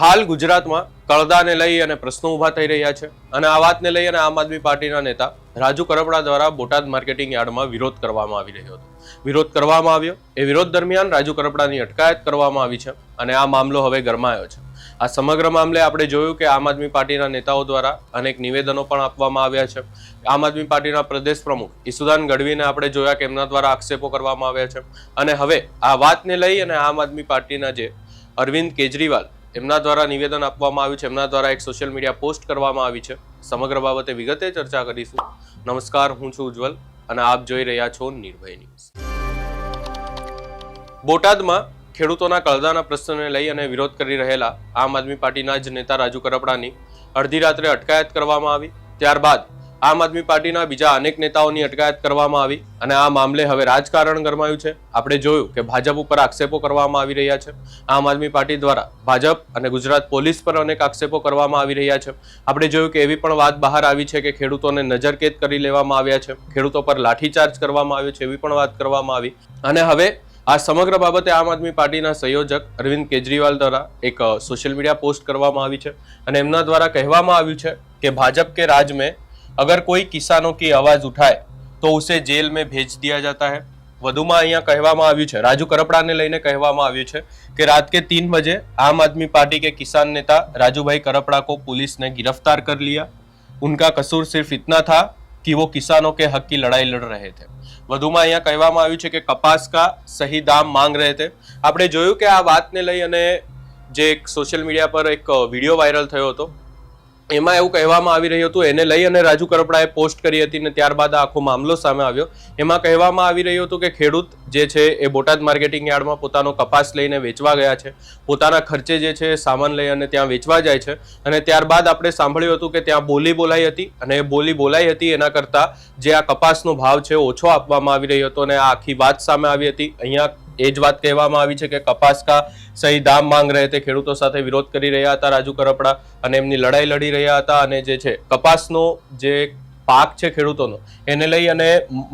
હાલ ગુજરાતમાં કળદાને લઈ અને પ્રશ્નો ઊભા થઈ રહ્યા છે અને આ વાતને લઈ અને આમ આદમી પાર્ટીના નેતા રાજુ કરપડા દ્વારા બોટાદ માર્કેટિંગ યાર્ડમાં વિરોધ કરવામાં આવી રહ્યો હતો. વિરોધ કરવામાં આવ્યો. એ વિરોધ દરમિયાન રાજુ કરપડાની અટકાયત કરવામાં આવી છે અને આ મામલો હવે ગરમાયો છે. આ સમગ્ર મામલે આપણે જોયું કે આમ આદમી પાર્ટીના નેતાઓ દ્વારા અનેક નિવેદનો પણ આપવામાં આવ્યા છે. આમ આદમી પાર્ટીના પ્રદેશ પ્રમુખ ઈસુદાન ગઢવીને આપણે જોયા કે એમના દ્વારા આક્ષેપો કરવામાં આવ્યા છે. અને હવે આ વાતને લઈ અને આમ આદમી પાર્ટીના જે અરવિંદ કેજરીવાલ એમના દ્વારા નિવેદન આપવામાં આવ્યું છે. એમના દ્વારા એક સોશિયલ મીડિયા પોસ્ટ કરવામાં આવી છે. સમગ્ર બાબતે વિગતે ચર્ચા કરીશું. નમસ્કાર, હું છું ઉજ્જવલ અને આપ જોઈ રહ્યા છો નિર્ભય ન્યૂઝ. બોટાદમાં ખેડૂતોના કળદાના પ્રશ્નને લઈ અને વિરોધ કરી રહેલા આમ આદમી પાર્ટીના જ નેતા રાજુ કરપડાની અડધી રાત્રે અટકાયત કરવામાં આવી. ત્યારબાદ આમ આદમી પાર્ટીના બીજા અનેક નેતાઓની અટકાયત કરવામાં આવી અને આ મામલે હવે રાજકારણ ગરમાયું છે. આપણે જોયું કે ભાજપ ઉપર આક્ષેપો કરવામાં આવી રહ્યા છે. આમ આદમી પાર્ટી દ્વારા ભાજપ અને ગુજરાત પોલીસ પર અનેક આક્ષેપો કરવામાં આવી રહ્યા છે. આપણે જોયું કે એવી પણ વાત બહાર આવી છે કે ખેડૂતોને નજરકેદ કરી લેવામાં આવ્યા છે. ખેડૂતો પર લાઠીચાર્જ કરવામાં આવ્યો છે એવી પણ વાત કરવામાં આવી. અને હવે આ સમગ્ર બાબતે આમ આદમી પાર્ટીના સંયોજક અરવિંદ કેજરીવાલ દ્વારા એક સોશિયલ મીડિયા પોસ્ટ કરવામાં આવી છે. અને એમના દ્વારા કહેવામાં આવ્યું છે કે ભાજપ કે રાજ में अगर कोई किसानों की आवाज उठाए तो उसे जेल में भेज दिया जाता है વધુમાં અહીંયા કહેવામાં આવ્યું છે રાજુ કરપડાને લઈને કહેવામાં આવ્યું છે કે રાત કે तीन बजे आम आदमी पार्टी के किसान नेता राजूभाई करपड़ा को पुलिस ने गिरफ्तार कर लिया उनका कसूर सिर्फ इतना था कि वो किसानों के हक की लड़ाई लड़ रहे थे વધુમાં અહીંયા કહેવામાં આવ્યું છે કે કપાસ કા સહી દામ માંગ રહે थे આપણે જોયું કે આ વાતને લઈ અને જે એક સોશિયલ મીડિયા પર એક વિડીયો વાયરલ થયો હતો એમાં એવું કહેવામાં આવી રહ્યું હતું, એને લઈ અને રાજુ કરપડાએ પોસ્ટ કરી હતી ને ત્યારબાદ આખો મામલો સામે આવ્યો. એમાં કહેવામાં આવી રહ્યું હતું કે ખેડૂત જે છે એ બોટાદ માર્કેટિંગ યાર્ડમાં પોતાનો કપાસ લઈને વેચવા ગયા છે. પોતાના ખર્ચે જે છે સામાન લઈ અને ત્યાં વેચવા જાય છે. અને ત્યારબાદ આપણે સાંભળ્યું હતું કે ત્યાં બોલી બોલાઈ હતી અને એ બોલી બોલાઈ હતી એના કરતાં જે આ કપાસનો ભાવ છે ઓછો આપવામાં આવી રહ્યો હતો અને આ આખી વાત સામે આવી હતી. અહીંયા એ જ વાત કહેવામાં આવી છે કે કપાસકા સહી દામ માંગ રહે તે ખેડૂતો સાથે વિરોધ કરી રહ્યા હતા, રાજુ કરપડા અને એમની લડાઈ લડી રહ્યા હતા અને જે છે, કપાસનો જે પાક છે ખેડૂતોનો, એને લઈ અને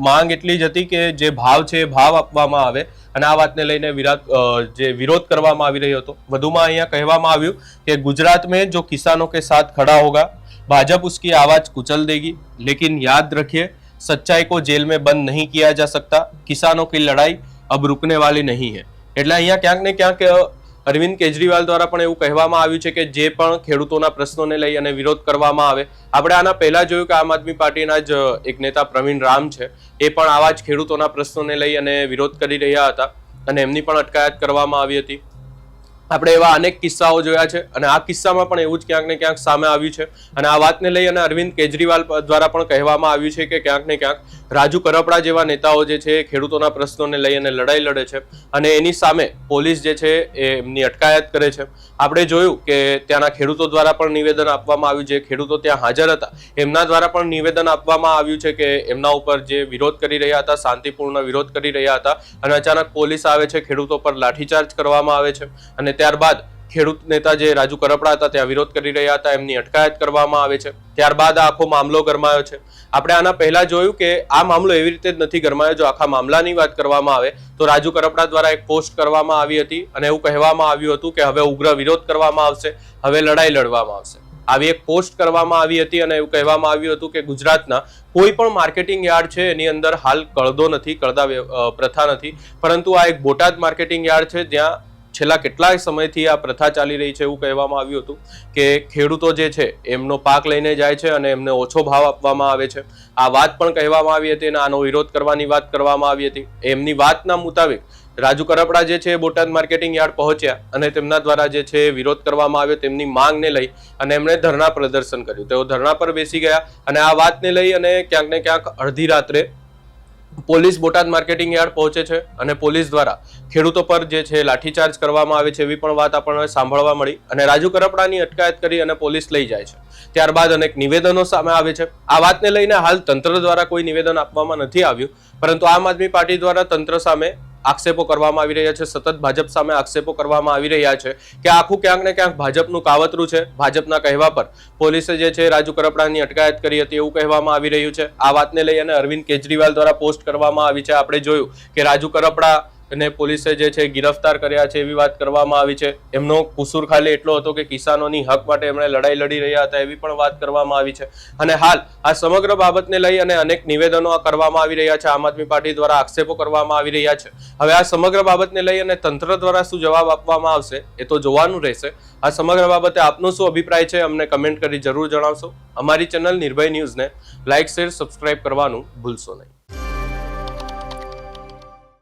માંગ એટલી જ હતી કે જે ભાવ છે એ ભાવ આપવામાં આવે અને આ વાતને લઈને વિરાટ જે વિરોધ કરવામાં આવી રહ્યો હતો. વધુમાં અહીંયા કહેવામાં આવ્યું કે ગુજરાત મેં જો કિસાનો કે સાથ ખડા હોગા, ભાજપ ઉસકી આવાજ કુચલ દેગી, લેકિન યાદ રખીએ, સચ્ચાઈ કો જેલ મેં બંધ નહીં કિયા જા સકતા, કિસાનો કી લડાઈ અબ રૂકને વાલી નહીં હે એટલે અહીંયા ક્યાંક ને ક્યાંક અરવિંદ કેજરીવાલ દ્વારા પણ એવું કહેવામાં આવ્યું છે કે જે પણ ખેડૂતોના પ્રશ્નોને લઈ અને વિરોધ કરવામાં આવે, આપણે આના પહેલા જોયું કે આમ આદમી પાર્ટીના જ એક નેતા પ્રવીણ રામ છે, એ પણ આવા જ ખેડૂતોના પ્રશ્નોને લઈ અને વિરોધ કરી રહ્યા હતા અને એમની પણ અટકાયત કરવામાં આવી હતી. આપણે એવા અનેક કિસ્સાઓ જોયા છે અને આ કિસ્સામાં પણ એવું જ ક્યાંક ને ક્યાંક સામે આવ્યું છે. અને આ વાતને લઈ અને અરવિંદ કેજરીવાલ દ્વારા પણ કહેવામાં આવ્યું છે કે ક્યાંક ને ક્યાંક રાજુ કરપડા જેવા નેતાઓ જે છે ખેડૂતોના પ્રશ્નોને લઈ અને લડાઈ લડે છે અને એની સામે પોલીસ જે છે એ એમની અટકાયત કરે છે. આપણે જોયું કે ત્યાંના ખેડૂતો દ્વારા પણ નિવેદન આપવામાં આવ્યું છે. ખેડૂતો ત્યાં હાજર હતા. એમના દ્વારા પણ નિવેદન આપવામાં આવ્યું છે કે એમના ઉપર જે વિરોધ કરી રહ્યા હતા, શાંતિપૂર્ણ વિરોધ કરી રહ્યા હતા અને અચાનક પોલીસ આવે છે, ખેડૂતો પર લાઠીચાર્જ કરવામાં આવે છે અને ત્યારબાદ ખેડૂત નેતા જે રાજુ કરપડા હતા, ત્યાં વિરોધ કરી રહ્યા હતા, એમની અટકાયત કરવામાં આવે છે. ત્યારબાદ આ આખો મામલો ગરમાયો છે. આપણે આના પહેલા જોયું કે આ મામલો એવી રીતે જ નથી ગરમાયો, જો આખા મામલાની વાત કરવામાં આવે, તો રાજુ કરપડા દ્વારા એક પોસ્ટ કરવામાં આવી હતી અને એવું કહેવામાં આવ્યું હતું કે હવે ઉગ્ર વિરોધ કરવામાં આવશે, હવે લડાઈ લડવામાં આવશે. આવી એક પોસ્ટ કરવામાં આવી હતી અને એવું કહેવામાં આવ્યું હતું કે ગુજરાતના કોઈ પણ માર્કેટિંગ યાર્ડ છે, એની અંદર હાલ કળદો નથી, કળદા પ્રથા નથી, પરંતુ આ એક બોટાદ માર્કેટિંગ યાર્ડ છે, જ્યાં છેલ્લા કેટલાય સમયથી આ પ્રથા ચાલી રહી છે એવું કહેવામાં આવ્યું હતું કે ખેડૂતો જે છે, એમનો પાક લઈને જાય છે અને એમને ઓછો ભાવ આપવામાં આવે છે. આ વાત પણ કહેવામાં આવી હતી અને આનો વિરોધ કરવાની વાત કરવામાં આવી હતી. એમની વાતના મુતાબિક રાજુ કરપડા જે છે બોટાદ માર્કેટિંગ યાર્ડ પહોંચ્યા અને તેમના દ્વારા જે છે વિરોધ કરવામાં આવ્યો. તેમની માંગને લઈ અને એમણે ધરણા પ્રદર્શન કર્યું. તેઓ ધરણા પર બેસી ગયા અને આ વાતને લઈ અને ક્યાંક ને ક્યાંક અડધી રાત્રે પોલીસ બોટાદ માર્કેટિંગ યાર્ડ પહોંચે છે અને પોલીસ દ્વારા ખેડૂતો પર જે છે લાઠીચાર્જ કરવામાં આવે છે એવી પણ વાત આપણને સાંભળવા મળી અને રાજુ કરપડાની અટકાયત કરી અને પોલીસ લઈ જાય છે. ત્યારબાદ અનેક નિવેદનો સામે આવે છે. આ વાતને લઈને હાલ તંત્ર દ્વારા કોઈ નિવેદન આપવામાં નથી આવ્યું, પરંતુ આમ આદમી પાર્ટી દ્વારા તંત્ર સામે આક્ષેપો કરવામાં આવી રહ્યા છે. સતત ભાજપ સામે આક્ષેપો કરવામાં આવી રહ્યા છે કે આખું ક્યાંક ને ક્યાંક ભાજપનું કાવતરું છે. ભાજપના કહેવા પર પોલીસે જે છે રાજુ કરપડાની અટકાયત કરી હતી એવું કહેવામાં આવી રહ્યું છે. આ વાતને લઈ અને અરવિંદ કેજરીવાલ દ્વારા પોસ્ટ કરવામાં આવી છે. આપણે જોયું કે રાજુ કરપડા ને પોલીસે જે છે ગિરફતાર કર્યા છે એવી વાત કરવામાં આવી છે. એમનો કુસુર ખાલી એટલો હતો કે કિસાનોની હક માટે એમણે લડાઈ લડી રહ્યા હતા એવી પણ વાત કરવામાં આવી છે. અને હાલ આ સમગ્ર બાબતને લઈ અને અનેક નિવેદનો કરવામાં આવી રહ્યા છે. આમ આદમી પાર્ટી દ્વારા આક્ષેપો કરવામાં આવી રહ્યા છે. હવે આ સમગ્ર બાબતને લઈ અને તંત્ર દ્વારા શું જવાબ આપવામાં આવશે એ તો જોવાનું રહેશે. આ સમગ્ર બાબતે આપનો શું અભિપ્રાય છે અમને કમેન્ટ કરી જરૂર જણાવશો. અમારી ચેનલ નિર્ભય ન્યૂઝને લાઇક શેર, સબસ્ક્રાઇબ કરવાનું ભૂલશો નહીં.